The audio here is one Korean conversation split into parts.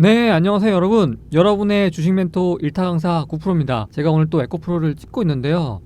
네, 안녕하세요, 여러분. 여러분의 주식 멘토 일타 강사 9프로입니다. 제가 오늘 또 에코프로를 찍고 있는데요.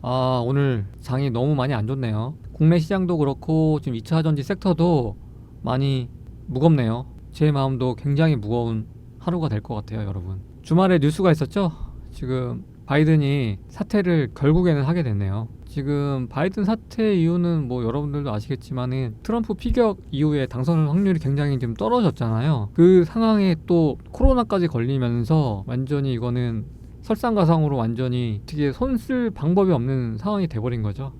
아, 오늘 장이 너무 많이 안 좋네요. 국내 시장도 그렇고 지금 2차 전지 섹터도 많이 무겁네요. 제 마음도 굉장히 무거운 하루가 될 것 같아요, 여러분. 주말에 뉴스가 있었죠? 지금 바이든이 사퇴를 결국에는 하게 됐네요. 지금 바이든 사퇴 이유는 뭐 여러분들도 아시겠지만은 트럼프 피격 이후에 당선 확률이 굉장히 좀 떨어졌잖아요. 그 상황에 또 코로나까지 걸리면서 완전히 이거는 설상가상으로 완전히 어떻게 손쓸 방법이 없는 상황이 돼버린 거죠.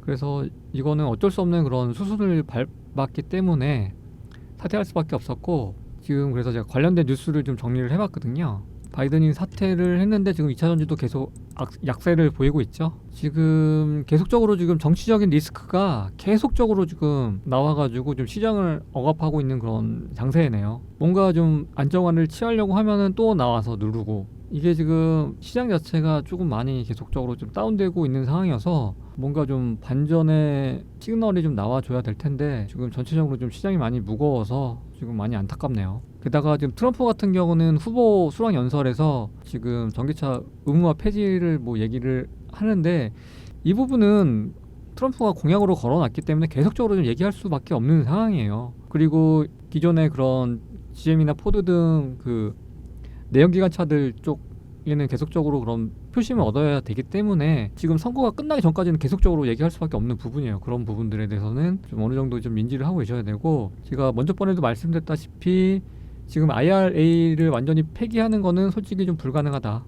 그래서 이거는 어쩔 수 없는 그런 수순을 밟았기 때문에 사퇴할 수밖에 없었고 지금 그래서 제가 관련된 뉴스를 좀 정리를 해봤거든요. 바이든이 사퇴를 했는데 지금 2차 전지도 계속 악- 약세를 보이고 있죠. 지금 계속적으로 지금 정치적인 리스크가 계속적으로 지금 나와가지고 좀 시장을 억압하고 있는 그런 장세네요. 뭔가 좀 안정화를 취하려고 하면은 또 나와서 누르고 이게 지금 시장 자체가 조금 많이 계속적으로 좀 다운되고 있는 상황이어서 뭔가 좀 반전의 시그널이 좀 나와줘야 될 텐데 지금 전체적으로 좀 시장이 많이 무거워서 지금 많이 안타깝네요. 게다가 지금 트럼프 같은 경우는 후보 수락 연설에서 지금 전기차 의무화 폐지를 뭐 얘기를 하는데 이 부분은 트럼프가 공약으로 걸어놨기 때문에 계속적으로 좀 얘기할 수밖에 없는 상황이에요. 그리고 기존의 그런 GM이나 포드 등 그 내연기관차들 쪽에는 계속적으로 그런 표심을 얻어야 되기 때문에 지금 선거가 끝나기 전까지는 계속적으로 얘기할 수밖에 없는 부분이에요. 그런 부분들에 대해서는 좀 어느 정도 좀 인지를 하고 계셔야 되고 제가 먼저 번에도 말씀드렸다시피 지금 IRA를 완전히 폐기하는 거는 솔직히 좀 불가능하다.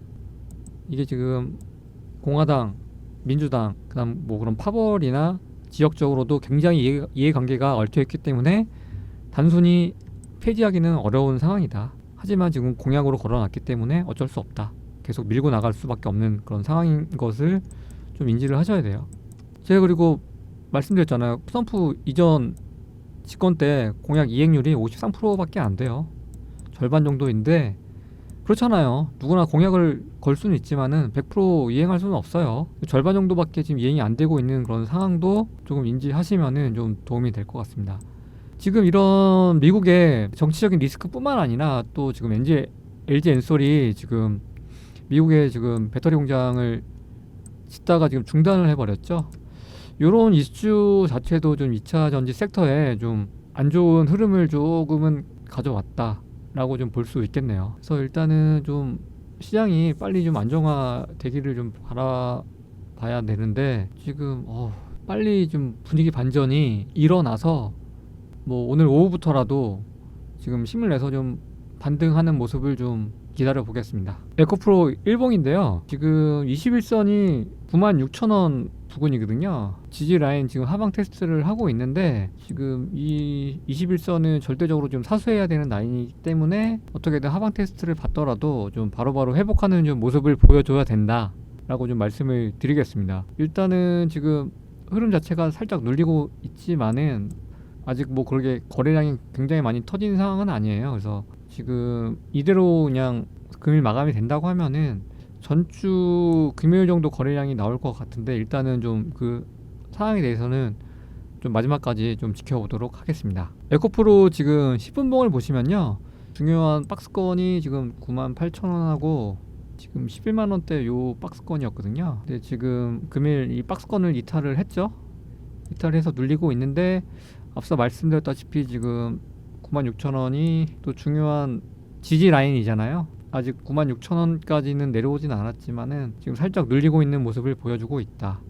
이게 지금 공화당, 민주당, 그다음 뭐 그런 파벌이나 지역적으로도 굉장히 이해, 이해관계가 얽혀 있기 때문에 단순히 폐지하기는 어려운 상황이다. 하지만 지금 공약으로 걸어놨기 때문에 어쩔 수 없다. 계속 밀고 나갈 수밖에 없는 그런 상황인 것을 좀 인지를 하셔야 돼요. 제가 그리고 말씀드렸잖아요. 트럼프 이전 집권 때 공약 이행률이 53%밖에 안 돼요. 절반 정도인데 그렇잖아요. 누구나 공약을 걸 수는 있지만은 100% 이행할 수는 없어요. 절반 정도밖에 지금 이행이 안 되고 있는 그런 상황도 조금 인지하시면은 좀 도움이 될 것 같습니다. 지금 이런 미국의 정치적인 리스크뿐만 아니라 또 지금 LG LG 엔솔이 지금 미국의 지금 배터리 공장을 짓다가 지금 중단을 해버렸죠. 이런 이슈 자체도 좀 2차 전지 섹터에 좀 안 좋은 흐름을 조금은 가져왔다라고 좀 볼 수 있겠네요. 그래서 일단은 좀 시장이 빨리 좀 안정화 되기를 좀 바라봐야 되는데 지금 어, 빨리 좀 분위기 반전이 일어나서 뭐 오늘 오후부터라도 지금 힘을 내서 좀 반등하는 모습을 좀 기다려 보겠습니다. 에코프로 일봉인데요. 지금 21선이 96,000원 부근이거든요. 지지 라인 지금 하방 테스트를 하고 있는데 지금 이 21선은 절대적으로 좀 사수해야 되는 라인이기 때문에 어떻게든 하방 테스트를 받더라도 좀 바로바로 회복하는 좀 모습을 보여줘야 된다 라고 좀 말씀을 드리겠습니다. 일단은 지금 흐름 자체가 살짝 눌리고 있지만은 아직 뭐 그렇게 거래량이 굉장히 많이 터진 상황은 아니에요. 그래서 지금 이대로 그냥 금일 마감이 된다고 하면은 전주 금요일 정도 거래량이 나올 것 같은데 일단은 좀 그 상황에 대해서는 좀 마지막까지 좀 지켜보도록 하겠습니다. 에코프로 지금 10분봉을 보시면요. 중요한 박스권이 지금 98,000원하고 지금 11만 원대 요 박스권이었거든요. 근데 지금 금일 이 박스권을 이탈을 했죠. 이탈해서 눌리고 있는데 앞서 말씀드렸다시피 지금 96,000원이 또 중요한 지지 라인이잖아요. 아직 96,000원까지는 내려오진 않았지만은 지금 살짝 눌리고 있는 모습을 보여주고 있다.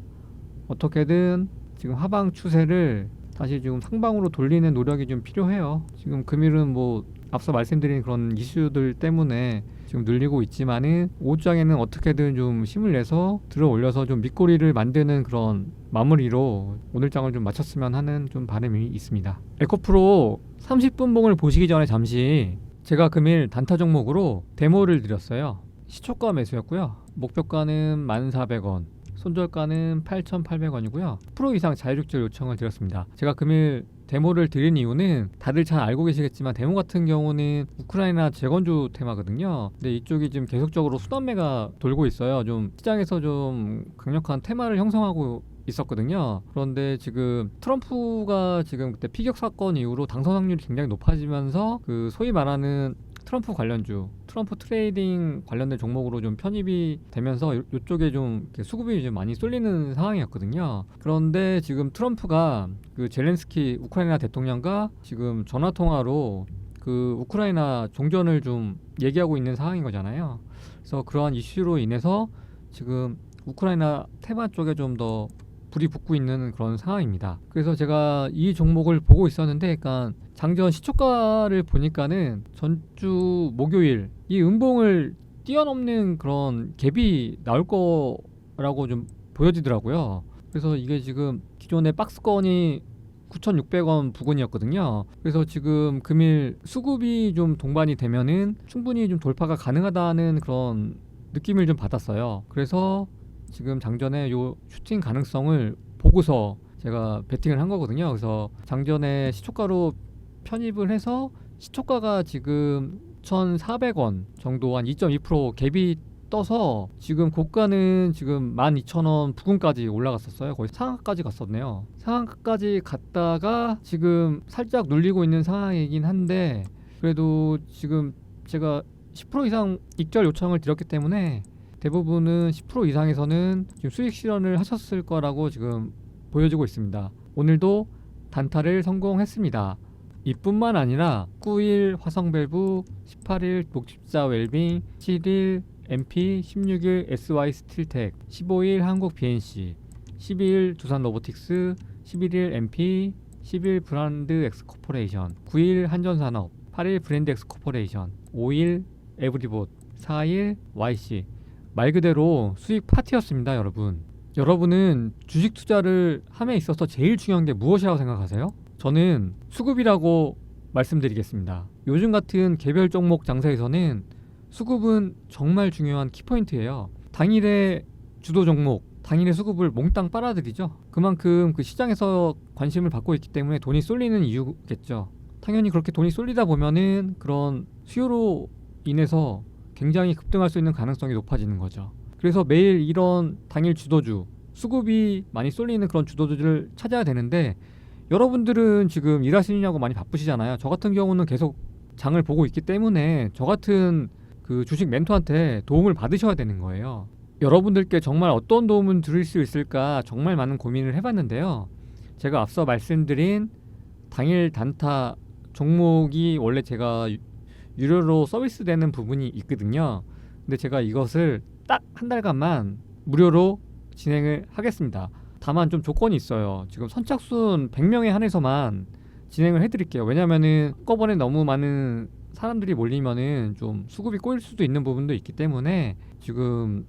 어떻게든 지금 하방 추세를 다시 지금 상방으로 돌리는 노력이 좀 필요해요. 지금 금일은 뭐 앞서 말씀드린 그런 이슈들 때문에 지금 늘리고 있지만은 오후장에는 어떻게든 좀 힘을 내서 들어 올려서 좀 밑꼬리를 만드는 그런 마무리로 오늘 장을 좀 마쳤으면 하는 좀 바람이 있습니다. 에코프로 30분 봉을 보시기 전에 잠시 제가 금일 단타 종목으로 데모를 드렸어요. 시초가 매수였고요. 목표가는 1,400원. 손절가는 8,800원이고요. 프로 이상 자율육절 요청을 드렸습니다. 제가 금일 데모를 드린 이유는 다들 잘 알고 계시겠지만 데모 같은 경우는 우크라이나 재건주 테마거든요. 근데 이쪽이 지금 계속적으로 수단매가 돌고 있어요. 좀 시장에서 좀 강력한 테마를 형성하고 있었거든요. 그런데 지금 트럼프가 지금 그때 피격 사건 이후로 당선 확률이 굉장히 높아지면서 그 소위 말하는 트럼프 관련주, 트럼프 트레이딩 관련된 종목으로 좀 편입이 되면서 요, 요쪽에 좀 수급이 좀 많이 쏠리는 상황이었거든요. 그런데 지금 트럼프가 그 젤렌스키 우크라이나 대통령과 지금 전화 통화로 그 우크라이나 종전을 좀 얘기하고 있는 상황인 거잖아요. 그래서 그러한 이슈로 인해서 지금 우크라이나 테마 쪽에 좀 더 불이 붙고 있는 그런 상황입니다. 그래서 제가 이 종목을 보고 있었는데, 그러니까 장전 시초가를 보니까는 전주 목요일 이 음봉을 뛰어넘는 그런 갭이 나올 거라고 좀 보여지더라고요. 그래서 이게 지금 기존의 박스권이 9,600원 부근이었거든요. 그래서 지금 금일 수급이 좀 동반이 되면은 충분히 좀 돌파가 가능하다는 그런 느낌을 좀 받았어요. 그래서 지금 장전에 요 슈팅 가능성을 보고서 제가 베팅을 한 거거든요. 그래서 장전에 시초가로 편입을 해서 시초가가 지금 1,400원 정도 한 2.2% 갭이 떠서 지금 고가는 지금 12,000원 부근까지 올라갔었어요. 거의 상한가까지 갔었네요. 상한가까지 갔다가 지금 살짝 눌리고 있는 상황이긴 한데 그래도 지금 제가 10% 이상 익절 요청을 드렸기 때문에 대부분은 10% 이상에서는 지금 수익 실현을 하셨을 거라고 지금 보여지고 있습니다. 오늘도 단타를 성공했습니다. 이뿐만 아니라 9일 화성밸브, 18일 목집자 웰빙, 7일 MP, 16일 SY 스틸텍, 15일 한국 BNC, 12일 두산 로보틱스, 11일 MP, 10일 브랜드 엑스 코퍼레이션, 9일 한전산업, 8일 브랜드 엑스 코퍼레이션, 5일 에브리봇, 4일 YC. 말 그대로 수익 파티였습니다, 여러분. 여러분은 주식 투자를 함에 있어서 제일 중요한 게 무엇이라고 생각하세요? 저는 수급이라고 말씀드리겠습니다. 요즘 같은 개별 종목 장사에서는 수급은 정말 중요한 키포인트예요. 당일의 주도 종목, 당일의 수급을 몽땅 빨아들이죠. 그만큼 그 시장에서 관심을 받고 있기 때문에 돈이 쏠리는 이유겠죠. 당연히 그렇게 돈이 쏠리다 보면은 그런 수요로 인해서 굉장히 급등할 수 있는 가능성이 높아지는 거죠. 그래서 매일 이런 당일 주도주, 수급이 많이 쏠리는 그런 주도주를 찾아야 되는데 여러분들은 지금 일하시느냐고 많이 바쁘시잖아요. 저 같은 경우는 계속 장을 보고 있기 때문에 저 같은 그 주식 멘토한테 도움을 받으셔야 되는 거예요. 여러분들께 정말 어떤 도움을 드릴 수 있을까 정말 많은 고민을 해봤는데요. 제가 앞서 말씀드린 당일 단타 종목이 원래 제가 유- 유료로 서비스되는 부분이 있거든요. 근데 제가 이것을 딱 한 달간만 무료로 진행을 하겠습니다. 다만 좀 조건이 있어요. 지금 선착순 100명에 한해서만 진행을 해드릴게요. 왜냐면은 한꺼번에 너무 많은 사람들이 몰리면은 좀 수급이 꼬일 수도 있는 부분도 있기 때문에 지금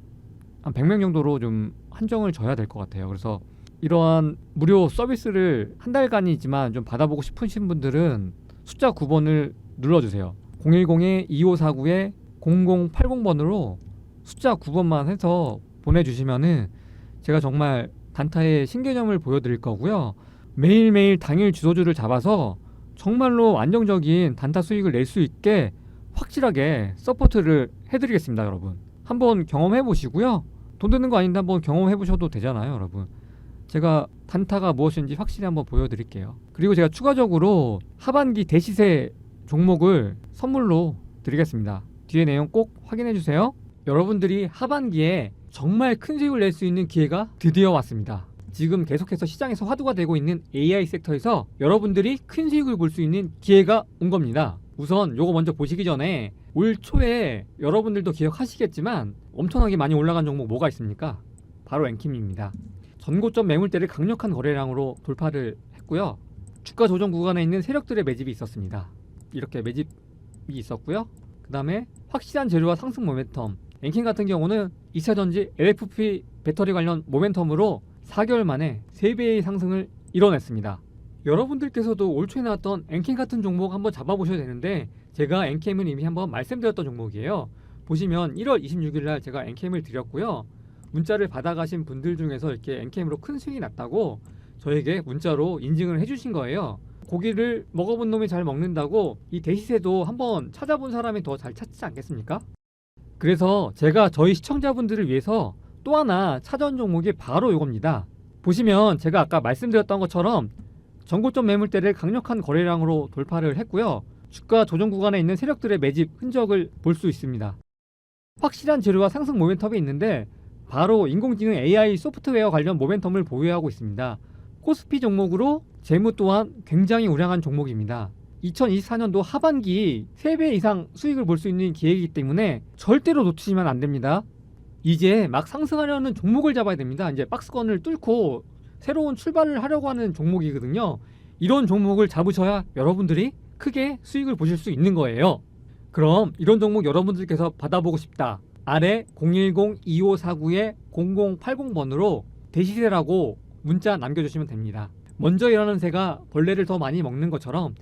한 100명 정도로 좀 한정을 져야 될 것 같아요. 그래서 이러한 무료 서비스를 한 달간이지만 좀 받아보고 싶으신 분들은 숫자 9번을 눌러주세요. 010-2549에 0080번으로 숫자 9번만 해서 보내주시면은 제가 정말 단타의 신개념을 보여드릴 거고요. 매일매일 당일 주도주를 잡아서 정말로 안정적인 단타 수익을 낼 수 있게 확실하게 서포트를 해드리겠습니다, 여러분. 한번 경험해 보시고요. 돈 드는 거 아닌데 한번 경험해 보셔도 되잖아요, 여러분. 제가 단타가 무엇인지 확실히 한번 보여드릴게요. 그리고 제가 추가적으로 하반기 대시세 종목을 선물로 드리겠습니다. 뒤에 내용 꼭 확인해 주세요. 여러분들이 하반기에 정말 큰 수익을 낼 수 있는 기회가 드디어 왔습니다. 지금 계속해서 시장에서 화두가 되고 있는 AI 섹터에서 여러분들이 큰 수익을 볼 수 있는 기회가 온 겁니다. 우선 요거 먼저 보시기 전에 올 초에 여러분들도 기억하시겠지만 엄청나게 많이 올라간 종목 뭐가 있습니까? 바로 엔킴입니다. 전고점 매물대를 강력한 거래량으로 돌파를 했고요. 주가 조정 구간에 있는 세력들의 매집이 있었습니다. 이렇게 매집이 있었고요. 그 다음에 확실한 재료와 상승 모멘텀. 엔킨 같은 경우는 2차전지 LFP 배터리 관련 모멘텀으로 4개월 만에 3배의 상승을 이뤄냈습니다. 여러분들께서도 올 초에 나왔던 엔캠 같은 종목 한번 잡아보셔야 되는데 제가 엔캠은 이미 한번 말씀드렸던 종목이에요. 보시면 1월 26일 날 제가 엔캠을 드렸고요. 문자를 받아가신 분들 중에서 이렇게 엔캠으로 큰 수익이 났다고 저에게 문자로 인증을 해주신 거예요. 고기를 먹어본 놈이 잘 먹는다고 이 대시세도 한번 찾아본 사람이 더 잘 찾지 않겠습니까? 그래서 제가 저희 시청자분들을 위해서 또 하나 찾아온 종목이 바로 이겁니다. 보시면 제가 아까 말씀드렸던 것처럼 전고점 매물대를 강력한 거래량으로 돌파를 했고요. 주가 조정 구간에 있는 세력들의 매집 흔적을 볼 수 있습니다. 확실한 재료와 상승 모멘텀이 있는데 바로 인공지능 AI 소프트웨어 관련 모멘텀을 보유하고 있습니다. 코스피 종목으로 재무 또한 굉장히 우량한 종목입니다. 2024년도 하반기 3배 이상 수익을 볼 수 있는 기회이기 때문에 절대로 놓치시면 안 됩니다. 이제 막 상승하려는 종목을 잡아야 됩니다. 이제 박스권을 뚫고 새로운 출발을 하려고 하는 종목이거든요. 이런 종목을 잡으셔야 여러분들이 크게 수익을 보실 수 있는 거예요. 그럼 이런 종목 여러분들께서 받아보고 싶다. 아래 010-2549-0080번으로 대시세라고 문자 남겨주시면 됩니다. 먼저 일하는 새가 벌레를 더 많이 먹는 것처럼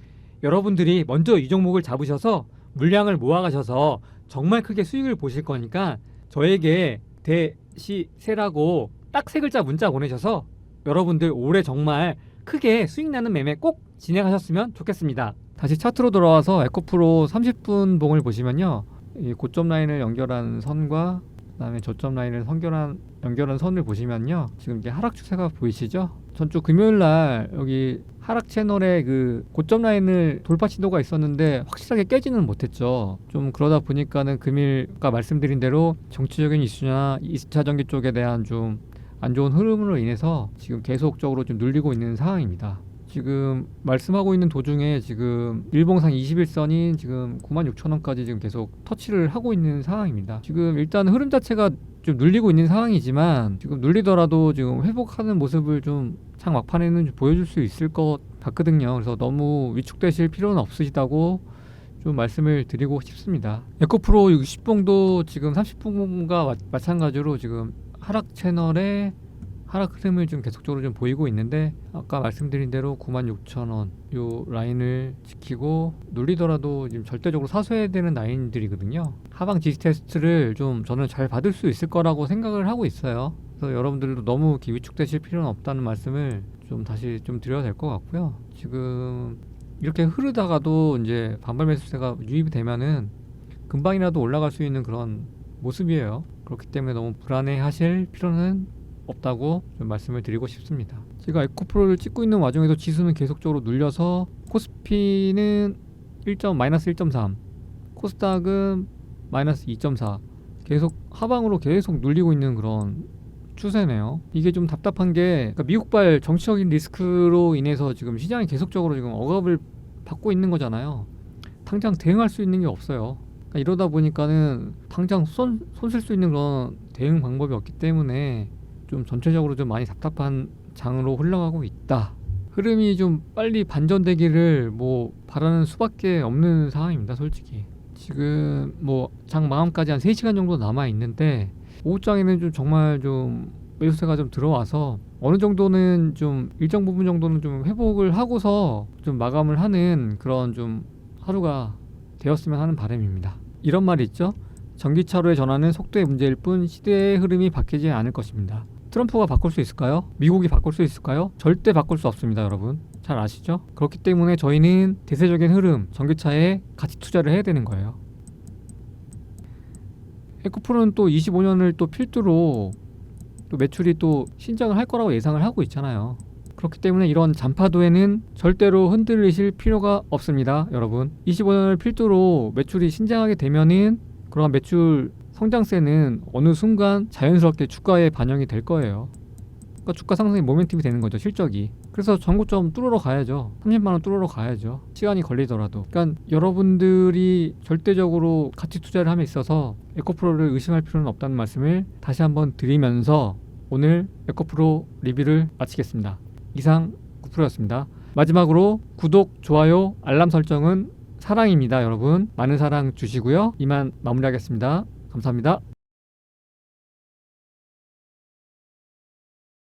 여러분들이 먼저 이 종목을 잡으셔서 물량을 모아가셔서 정말 크게 수익을 보실 거니까 저에게 대시세라고 딱 세 글자 문자 보내셔서 여러분들 올해 정말 크게 수익 나는 매매 꼭 진행하셨으면 좋겠습니다. 다시 차트로 돌아와서 에코프로 30분 봉을 보시면요. 이 고점 라인을 연결한 선과 그다음에 저점 라인을 연결한 연결한 선을 보시면요. 지금 이게 하락 추세가 보이시죠? 전주 금요일 날 여기 하락 채널에 그 고점 라인을 돌파 시도가 있었는데 확실하게 깨지는 못했죠. 좀 그러다 보니까는 금일 아까 말씀드린 대로 정치적인 이슈나 2차 전기 쪽에 대한 좀 안 좋은 흐름으로 인해서 지금 계속적으로 좀 눌리고 있는 상황입니다. 지금 말씀하고 있는 도중에 지금 일봉상 21선인 지금 96,000원까지 지금 계속 터치를 하고 있는 상황입니다. 지금 일단 흐름 자체가 좀 눌리고 있는 상황이지만 지금 눌리더라도 지금 회복하는 모습을 좀 창 막판에는 좀 보여줄 수 있을 것 같거든요. 그래서 너무 위축되실 필요는 없으시다고 좀 말씀을 드리고 싶습니다. 에코프로 60봉도 지금 30봉과 마찬가지로 지금 하락 채널에 하락 흐름을 좀 계속적으로 좀 보이고 있는데 아까 말씀드린 대로 96,000원 요 라인을 지키고 눌리더라도 지금 절대적으로 사수해야 되는 라인들이거든요. 하방 지지 테스트를 좀 저는 잘 받을 수 있을 거라고 생각을 하고 있어요. 그래서 여러분들도 너무 위축되실 필요는 없다는 말씀을 좀 다시 좀 드려야 될 것 같고요. 지금 이렇게 흐르다가도 이제 반발 매수세가 유입이 되면은 금방이라도 올라갈 수 있는 그런 모습이에요. 그렇기 때문에 너무 불안해 하실 필요는 없다고 좀 말씀을 드리고 싶습니다. 제가 에코프로를 찍고 있는 와중에도 지수는 계속적으로 눌려서 코스피는 1점 마이너스 1.3, 코스닥은 마이너스 2.4 계속 하방으로 계속 눌리고 있는 그런 추세네요. 이게 좀 답답한 게 그러니까 미국발 정치적인 리스크로 인해서 지금 시장이 계속적으로 지금 억압을 받고 있는 거잖아요. 당장 대응할 수 있는 게 없어요. 그러니까 이러다 보니까는 당장 손 손쓸 수 있는 그런 대응 방법이 없기 때문에 좀 전체적으로 좀 많이 답답한 장으로 흘러가고 있다. 흐름이 좀 빨리 반전되기를 뭐 바라는 수밖에 없는 상황입니다, 솔직히. 지금 뭐 장 마감까지 한 3시간 정도 남아 있는데 오후장에는 좀 정말 좀 매수세가 좀 들어와서 어느 정도는 좀 일정 부분 정도는 좀 회복을 하고서 좀 마감을 하는 그런 좀 하루가 되었으면 하는 바람입니다. 이런 말이 있죠. 전기차로의 전환은 속도의 문제일 뿐 시대의 흐름이 바뀌지 않을 것입니다. 트럼프가 바꿀 수 있을까요? 미국이 바꿀 수 있을까요? 절대 바꿀 수 없습니다, 여러분. 잘 아시죠? 그렇기 때문에 저희는 대세적인 흐름, 전기차에 같이 투자를 해야 되는 거예요. 에코프로는 또 25년을 또 필두로 또 매출이 또 신장을 할 거라고 예상을 하고 있잖아요. 그렇기 때문에 이런 잔파도에는 절대로 흔들리실 필요가 없습니다, 여러분. 25년을 필두로 매출이 신장하게 되면은 그러한 매출 성장세는 어느 순간 자연스럽게 주가에 반영이 될 거예요. 그러니까 주가 상승의 모멘텀이 되는 거죠, 실적이. 그래서 전고점 뚫으러 가야죠. 30만 원 뚫으러 가야죠. 시간이 걸리더라도. 그러니까 여러분들이 절대적으로 가치 투자를 함에 있어서 에코프로를 의심할 필요는 없다는 말씀을 다시 한번 드리면서 오늘 에코프로 리뷰를 마치겠습니다. 이상 9프로였습니다. 마지막으로 구독, 좋아요, 알람 설정은 사랑입니다, 여러분. 많은 사랑 주시고요. 이만 마무리하겠습니다. 감사합니다.